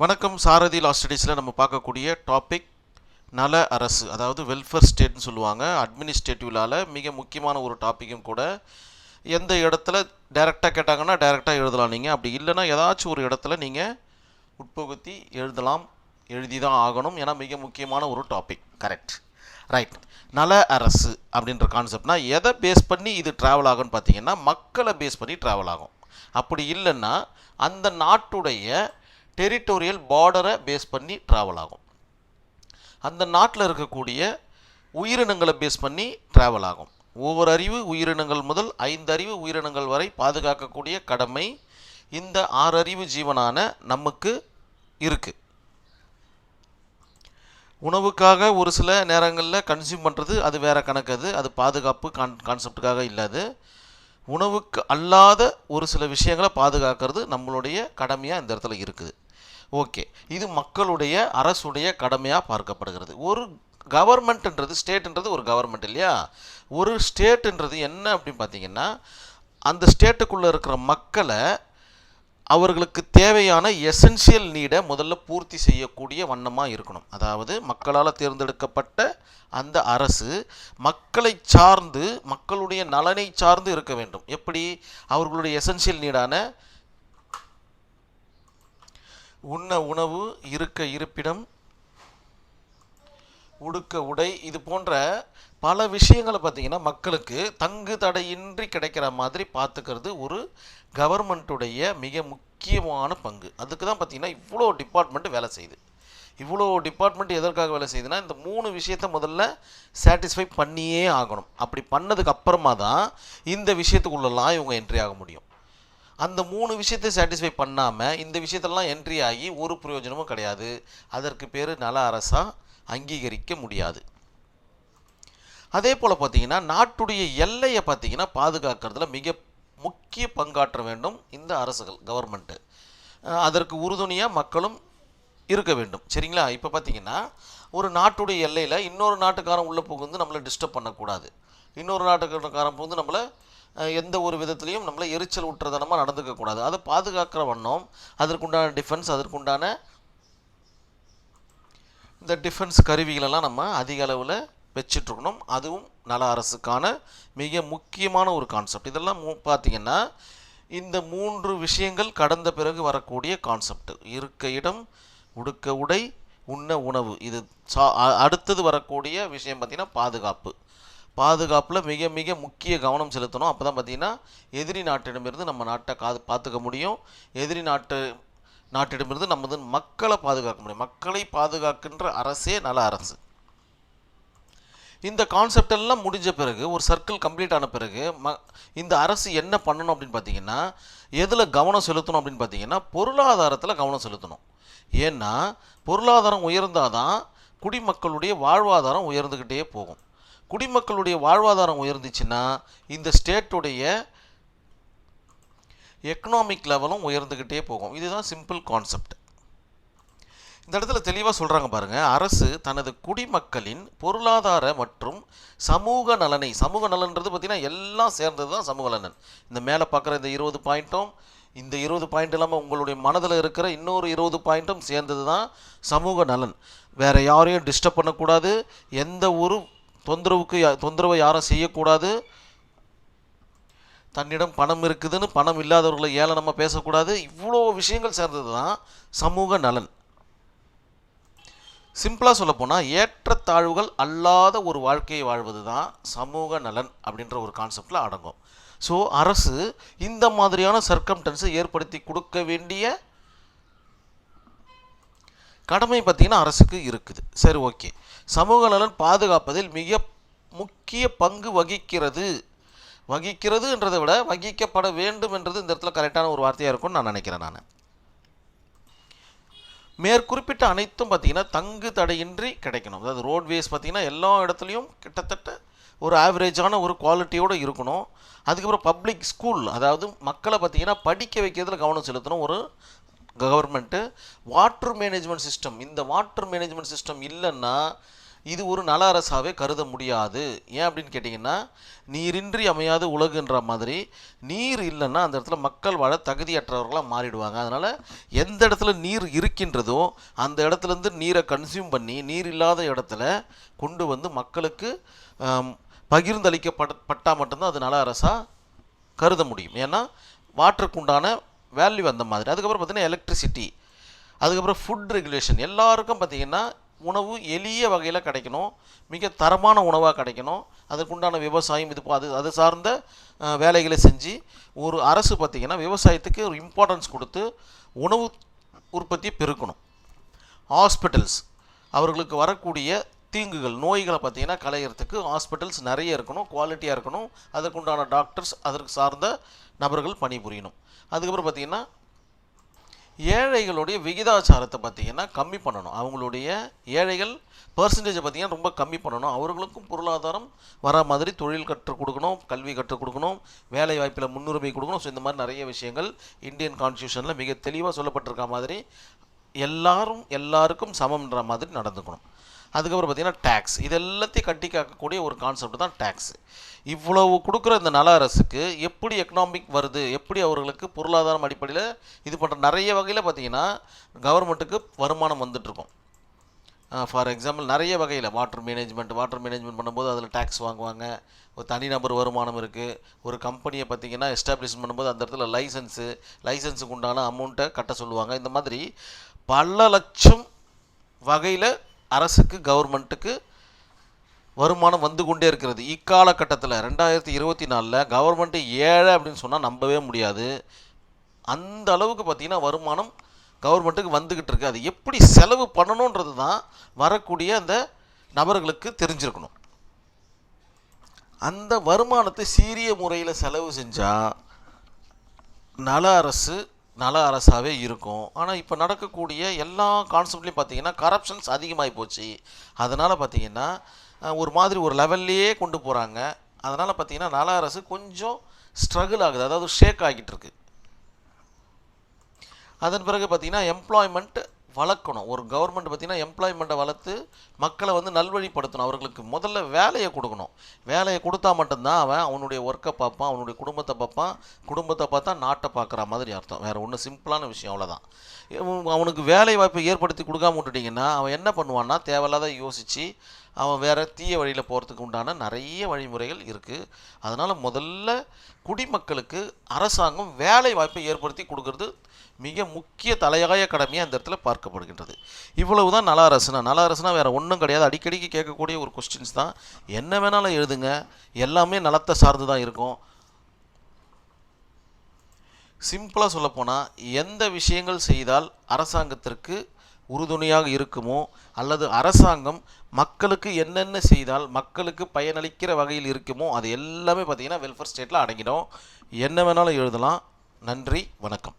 வணக்கம் சாரதி லா ஸ்டடீஸில் நம்ம பார்க்கக்கூடிய டாபிக் நல அரசு அதாவது வெல்ஃபேர் ஸ்டேட்னு சொல்லுவாங்க. அட்மினிஸ்ட்ரேட்டிவ்லால மிக முக்கியமான ஒரு டாப்பிக்கும் கூட எந்த இடத்துல டைரெக்டாக கேட்டாங்கன்னா டைரெக்டாக எழுதலாம் நீங்கள் அப்படி இல்லைன்னா ஏதாச்சும் ஒரு இடத்துல நீங்கள் உட்புகுத்தி எழுதலாம் எழுதி தான் ஆகணும். ஏன்னா மிக முக்கியமான ஒரு டாபிக் கரெக்ட் ரைட் நல அரசு அப்படின்ற கான்செப்ட்னா எதை பேஸ் பண்ணி இது ட்ராவல் ஆகும்னு பார்த்தீங்கன்னா மக்களை பேஸ் பண்ணி ட்ராவல் ஆகும். அப்படி இல்லைன்னா அந்த நாட்டுடைய டெரிட்டோரியல் பார்டரை பேஸ் பண்ணி ட்ராவல் ஆகும். அந்த நாட்டில் இருக்கக்கூடிய உயிரினங்களை பேஸ் பண்ணி ட்ராவல் ஆகும். ஒவ்வொரு அறிவு உயிரினங்கள் முதல் ஐந்து அறிவு உயிரினங்கள் வரை பாதுகாக்கக்கூடிய கடமை இந்த ஆறறிவு ஜீவனான நமக்கு இருக்குது உணவுக்காக ஒரு சில நேரங்களில் கன்சியூம் பண்ணுறது அது வேறு கணக்கு அது. அது பாதுகாப்பு கான் கான்செப்டுக்காக இல்லாது. உணவுக்கு அல்லாத ஒரு சில விஷயங்களை பாதுகாக்கிறது நம்மளுடைய கடமையாக இந்த இடத்துல இருக்குது. ஓகே. இது மக்களுடைய அரசுடைய கடமையாக பார்க்கப்படுகிறது. ஒரு கவர்மெண்ட்ன்றது ஸ்டேட்ன்றது ஒரு கவர்மெண்ட் இல்லையா? ஒரு ஸ்டேட்டுன்றது என்ன அப்படின்னு பார்த்தீங்கன்னா அந்த ஸ்டேட்டுக்குள்ளே இருக்கிற மக்களை அவர்களுக்கு தேவையான எசென்ஷியல் நீடை முதல்ல பூர்த்தி செய்யக்கூடிய வண்ணமாக இருக்கணும். அதாவது மக்களால் தேர்ந்தெடுக்கப்பட்ட அந்த அரசு மக்களை சார்ந்து மக்களுடைய நலனை சார்ந்து இருக்க வேண்டும். எப்படி? அவர்களுடைய எசென்ஷியல் நீடான உண்ண உணவு இருக்க இருப்பிடம் உடுக்க உடை இது போன்ற பல விஷயங்களை பார்த்தீங்கன்னா மக்களுக்கு தங்கு தடையின்றி கிடைக்கிற மாதிரி பார்த்துக்கிறது ஒரு கவர்மெண்ட்டுடைய மிக முக்கியமான பங்கு. அதுக்கு தான் பார்த்திங்கன்னா இவ்வளோ டிபார்ட்மெண்ட் வேலை செய்யுது. இவ்வளோ டிபார்ட்மெண்ட் எதற்காக வேலை செய்யுதுன்னா இந்த மூணு விஷயத்த முதல்ல சாட்டிஸ்ஃபை பண்ணியே ஆகணும். அப்படி பண்ணதுக்கு அப்புறமா தான் இந்த விஷயத்துக்குள்ளெல்லாம் இவங்க என்ட்ரி ஆக முடியும். அந்த மூணு விஷயத்தை சாட்டிஸ்ஃபை பண்ணாமல் இந்த விஷயத்தெல்லாம் என்ட்ரி ஆகி ஒரு பிரயோஜனமும் கிடையாது. அதற்கு பேர் நல அரசாக அங்கீகரிக்க முடியாது. அதே போல் பார்த்தீங்கன்னா நாட்டுடைய எல்லையை பார்த்தீங்கன்னா பாதுகாக்கிறதுல மிக முக்கிய பங்காற்ற வேண்டும் இந்த அரசுகள் கவர்மெண்ட்டு அதற்கு உறுதுணையாக மக்களும் இருக்க வேண்டும். சரிங்களா? இப்போ பார்த்தீங்கன்னா ஒரு நாட்டுடைய எல்லையில் இன்னொரு நாட்டுக்காரன் உள்ளே புகுந்து நம்மளை டிஸ்டர்ப் பண்ணக்கூடாது. இன்னொரு நாட்டுக்காரன் புகுந்து நம்மளை எந்த ஒரு விதத்துலையும் நம்மளை எரிச்சல் ஊட்டுறதனமாக நடந்துக்கக்கூடாது அதை பாதுகாக்கிற வண்ணம் அதற்குண்டான டிஃபென்ஸ் அதற்குண்டான இந்த டிஃபென்ஸ் கருவிகளெல்லாம் நம்ம அதிக அளவில் வச்சிட்ருக்கணும். அதுவும் நல அரசுக்கான மிக முக்கியமான ஒரு கான்செப்ட் இதெல்லாம் பார்த்திங்கன்னா பார்த்தீங்கன்னா இந்த மூன்று விஷயங்கள் கடந்த பிறகு வரக்கூடிய கான்செப்ட் இருக்க இடம் உடுக்க உடை உண்ண உணவு. இது சா அ- அடுத்தது வரக்கூடிய விஷயம் பார்த்திங்கன்னா பாதுகாப்பு. பாதுகாப்பில் மிக மிக முக்கிய கவனம் செலுத்தணும். அப்போ தான் பார்த்தீங்கன்னா எதிரி நாட்டிடமிருந்து நம்ம நாட்டை காது பார்த்துக்க முடியும். எதிரி நாட்டு நாட்டிடமிருந்து நமது மக்களை பாதுகாக்க முடியும். மக்களை பாதுகாக்கின்ற அரசே நல்ல அரசு. இந்த கான்செப்ட் எல்லாம் முடிஞ்ச பிறகு ஒரு சர்க்கிள் கம்ப்ளீட் ஆன பிறகு ம இந்த அரசு என்ன பண்ணணும் அப்படின்னு பார்த்தீங்கன்னா எதில் கவனம் செலுத்தணும் அப்படின்னு பார்த்தீங்கன்னா பொருளாதாரத்தில் கவனம் செலுத்தணும். ஏன்னா பொருளாதாரம் உயர்ந்தாதான் குடிமக்களுடைய வாழ்வாதாரம் உயர்ந்துக்கிட்டே போகும். குடிமக்களுடைய வாழ்வாதாரம் உயர்ந்துச்சுன்னா இந்த ஸ்டேட்டுடைய எக்கனாமிக் லெவலும் உயர்ந்துக்கிட்டே போகும். இதுதான் சிம்பிள் கான்செப்ட் இந்த இடத்துல தெளிவாக சொல்கிறாங்க பாருங்கள் அரசு தனது குடிமக்களின் பொருளாதார மற்றும் சமூக நலனை சமூக நலன்றது பார்த்திங்கன்னா எல்லாம் சேர்ந்தது தான் சமூக நலன். இந்த மேலே பார்க்குற இந்த இருபது பாயிண்ட்டும் இந்த இருபது பாயிண்ட் இல்லாமல் உங்களுடைய மனதில் இருக்கிற இன்னொரு இருபது பாயிண்ட்டும் சேர்ந்தது தான் சமூக நலன். வேறு யாரையும் டிஸ்டர்ப் பண்ணக்கூடாது. எந்த ஒரு தொந்தரவுக்கு யா- தொந்தரவை யாரும் செய்யக்கூடாது. தன்னிடம் பணம் இருக்குதுன்னு பணம் இல்லாதவர்களை ஏழை நம்ம பேசக்கூடாது. இவ்வளோ விஷயங்கள் சேர்ந்தது தான் சமூக நலன். சிம்பிளாக சொல்லப்போனால் ஏற்றத்தாழ்வுகள் அல்லாத ஒரு வாழ்க்கையை வாழ்வது தான் சமூக நலன் அப்படின்ற ஒரு கான்செப்டில் அடங்கும். ஸோ அரசு இந்த மாதிரியான சர்க்கம்டன்ஸை ஏற்படுத்தி கொடுக்க வேண்டிய கடமை பார்த்திங்கன்னா அரசுக்கு இருக்குது. சரி ஓகே. சமூக நலன் பாதுகாப்பதில் மிக முக்கிய பங்கு வகிக்கிறது. வகிக்கிறதுன்றதை விட வகிக்கப்பட வேண்டும் என்றது இந்த இடத்துல கரெக்டான ஒரு வார்த்தையாக இருக்கும்னு நான் நினைக்கிறேன் நான். மேற்குறிப்பிட்ட அனைத்தும் பார்த்தீங்கன்னா தங்கு தடையின்றி கிடைக்கணும். அதாவது ரோட்வேஸ் பார்த்தீங்கன்னா எல்லா இடத்துலையும் கிட்டத்தட்ட ஒரு ஆவரேஜான ஒரு குவாலிட்டியோடு இருக்கணும். அதுக்கப்புறம் பப்ளிக் ஸ்கூல் அதாவது மக்களை பார்த்திங்கன்னா படிக்க வைக்கிறதுல கவனம் செலுத்தணும். ஒரு கவர்மெண்ட்டு வாட்டர் மேனேஜ்மெண்ட் சிஸ்டம் இந்த வாட்டர் மேனேஜ்மெண்ட் சிஸ்டம் இல்லைன்னா இது ஒரு நல அரசாகவே கருத முடியாது. ஏன் அப்படின்னு கேட்டிங்கன்னா நீரின்றி அமையாது உலகுன்ற மாதிரி. நீர் இல்லைன்னா அந்த இடத்துல மக்கள் வாழ தகுதியற்றவர்களாக மாறிடுவாங்க. அதனால் எந்த இடத்துல நீர் இருக்கின்றதோ அந்த இடத்துலேருந்து நீரை கன்சியூம் பண்ணி நீர் இல்லாத இடத்துல கொண்டு வந்து மக்களுக்கு ஆம், பகிர்ந்தளிக்கப்பட பட்டால் மட்டும்தான் அது நல அரசாக கருத முடியும். ஏன்னா வாட்டருக்கு உண்டான வேல்யூ அந்த மாதிரி. அதுக்கப்புறம் பார்த்தீங்கன்னா எலக்ட்ரிசிட்டி அதுக்கப்புறம் ஃபுட் ரெகுலேஷன் எல்லாருக்கும் பார்த்தீங்கன்னா உணவு எளிய வகையில் கிடைக்கணும். மிக தரமான உணவாக கிடைக்கணும். அதுக்குண்டான விவசாயம் இது அது அது சார்ந்த வேலைகளை செஞ்சு ஒரு அரசு பார்த்திங்கன்னா விவசாயத்துக்கு ஒரு இம்பார்ட்டன்ஸ் கொடுத்து உணவு உற்பத்தியை பெருக்கணும். ஹாஸ்பிட்டல்ஸ் அவர்களுக்கு வரக்கூடிய தீங்குகள் நோய்களை பார்த்தீங்கன்னா களையிறதுக்கு ஹாஸ்பிட்டல்ஸ் நிறைய இருக்கணும் குவாலிட்டியாக இருக்கணும். அதற்குண்டான டாக்டர்ஸ் அதற்கு சார்ந்த நபர்கள் பணிபுரியணும். அதுக்கப்புறம் பார்த்தீங்கன்னா ஏழைகளுடைய விகிதாச்சாரத்தை பார்த்தீங்கன்னா கம்மி பண்ணணும். அவங்களுடைய ஏழைகள் பர்சன்டேஜை பார்த்தீங்கன்னா ரொம்ப கம்மி பண்ணணும். அவர்களுக்கும் பொருளாதாரம் வர மாதிரி தொழில் கற்றுக் கொடுக்கணும் கல்வி கற்றுக் கொடுக்கணும் வேலை வாய்ப்பில் முன்னுரிமை கொடுக்கணும். ஸோ இந்த மாதிரி நிறைய விஷயங்கள் இந்தியன் கான்ஸ்டியூஷனில் மிக தெளிவாக சொல்லப்பட்டிருக்க மாதிரி எல்லாரும் எல்லாருக்கும் சமம்ன்ற மாதிரி நடந்துக்கணும். அதுக்கப்புறம் பார்த்தீங்கன்னா டேக்ஸ் இது எல்லாத்தையும் கட்டி காக்கக்கூடிய ஒரு கான்செப்ட் தான் டேக்ஸ் இவ்வளவு கொடுக்குற இந்த நல அரசுக்கு எப்படி எக்கனாமிக் வருது? எப்படி அவர்களுக்கு பொருளாதாரம் அடிப்படையில் இது பண்ணுற நிறைய வகையில் பார்த்தீங்கன்னா கவர்மெண்ட்டுக்கு வருமானம் வந்துட்டுருக்கும் ஃபார் எக்ஸாம்பிள் நிறைய வகையில் வாட்டர் மேனேஜ்மெண்ட் வாட்டர் மேனேஜ்மெண்ட் பண்ணும்போது அதில் டேக்ஸ் வாங்குவாங்க. ஒரு தனிநபர் வருமானம் இருக்குது ஒரு கம்பெனியை பார்த்தீங்கன்னா எஸ்டாப்ளிஷ் பண்ணும்போது அந்த இடத்துல லைசன்ஸு லைசன்ஸுக்கு உண்டான அமௌண்ட்டை கட்ட சொல்லுவாங்க. இந்த மாதிரி பல லட்சம் வகையில் அரசுக்கு கவர்மெண்ட்டுக்கு வருமானம் வந்து கொண்டே இருக்கிறது. இக்காலகட்டத்தில் ரெண்டாயிரத்தி இருபத்தி நாலில் கவர்மெண்ட்டு ஏழை அப்படின்னு சொன்னால் நம்பவே முடியாது. அந்த அளவுக்கு பார்த்திங்கன்னா வருமானம் கவர்மெண்ட்டுக்கு வந்துக்கிட்டு இருக்குது அது எப்படி செலவு பண்ணணுன்றது தான் வரக்கூடிய அந்த நபர்களுக்கு தெரிஞ்சிருக்கணும். அந்த வருமானத்தை சீரிய முறையில் செலவு செஞ்சால் நல அரசு நல அரசாகவே இருக்கும். ஆனால் இப்போ நடக்கக்கூடிய எல்லா கான்செப்ட்லையும் பார்த்தீங்கன்னா கரப்ஷன்ஸ் அதிகமாகி போச்சு. அதனால் பார்த்தீங்கன்னா ஒரு மாதிரி ஒரு லெவல்லையே கொண்டு போகிறாங்க அதனால் பார்த்தீங்கன்னா நல அரசு கொஞ்சம் ஸ்ட்ரகிள் ஆகுது. அதாவது ஷேக் ஆகிட்டு இருக்கு. அதன் பிறகு பார்த்தீங்கன்னா எம்ப்ளாய்மெண்ட் வளர்க்கணும். ஒரு கவர்மெண்ட் பார்த்தீங்கன்னா எம்ப்ளாய்மெண்ட்டை வளர்த்து மக்களை வந்து நல்வழிப்படுத்தணும். அவர்களுக்கு முதல்ல வேலையை கொடுக்கணும். வேலையை கொடுத்தா மட்டும்தான் அவன் அவனுடைய ஒர்க்கை பார்ப்பான் அவனுடைய குடும்பத்தை பார்ப்பான். குடும்பத்தை பார்த்தா நாட்டை பார்க்குற மாதிரி அர்த்தம். வேறு ஒன்றும் சிம்பிளான விஷயம் அவ்வளோதான் அவனுக்கு வேலை வாய்ப்பை ஏற்படுத்தி கொடுக்காம விட்டுட்டிங்கன்னா அவன் என்ன பண்ணுவான்னா தேவையில்லாத யோசித்து அவன் வேறு தீய வழியில் போகிறதுக்கு உண்டான நிறைய வழிமுறைகள் இருக்குது அதனால் முதல்ல குடிமக்களுக்கு அரசாங்கம் வேலை வாய்ப்பை ஏற்படுத்தி கொடுக்கறது மிக முக்கிய தலையாய கடமையாக அந்த இடத்துல பார்க்கப்படுகின்றது. இவ்வளவு தான் நல அரசுனா நல அரசுனா வேறு ஒன்றும் கிடையாது. அடிக்கடிக்கு கேட்கக்கூடிய ஒரு கொஸ்டின்ஸ் தான். என்ன வேணாலும் எழுதுங்க. எல்லாமே நலத்தை சார்ந்து தான் இருக்கும் சிம்பிளாக சொல்லப்போனால் எந்த விஷயங்கள் செய்தால் அரசாங்கத்திற்கு உறுதுணையாக இருக்குமோ அல்லது அரசாங்கம் மக்களுக்கு என்னென்ன செய்தால் மக்களுக்கு பயனளிக்கிற வகையில் இருக்குமோ அது எல்லாமே பார்த்தீங்கன்னா வெல்ஃபேர் ஸ்டேட்டில் அடங்கிடும். என்ன வேணாலும் எழுதலாம். நன்றி. வணக்கம்.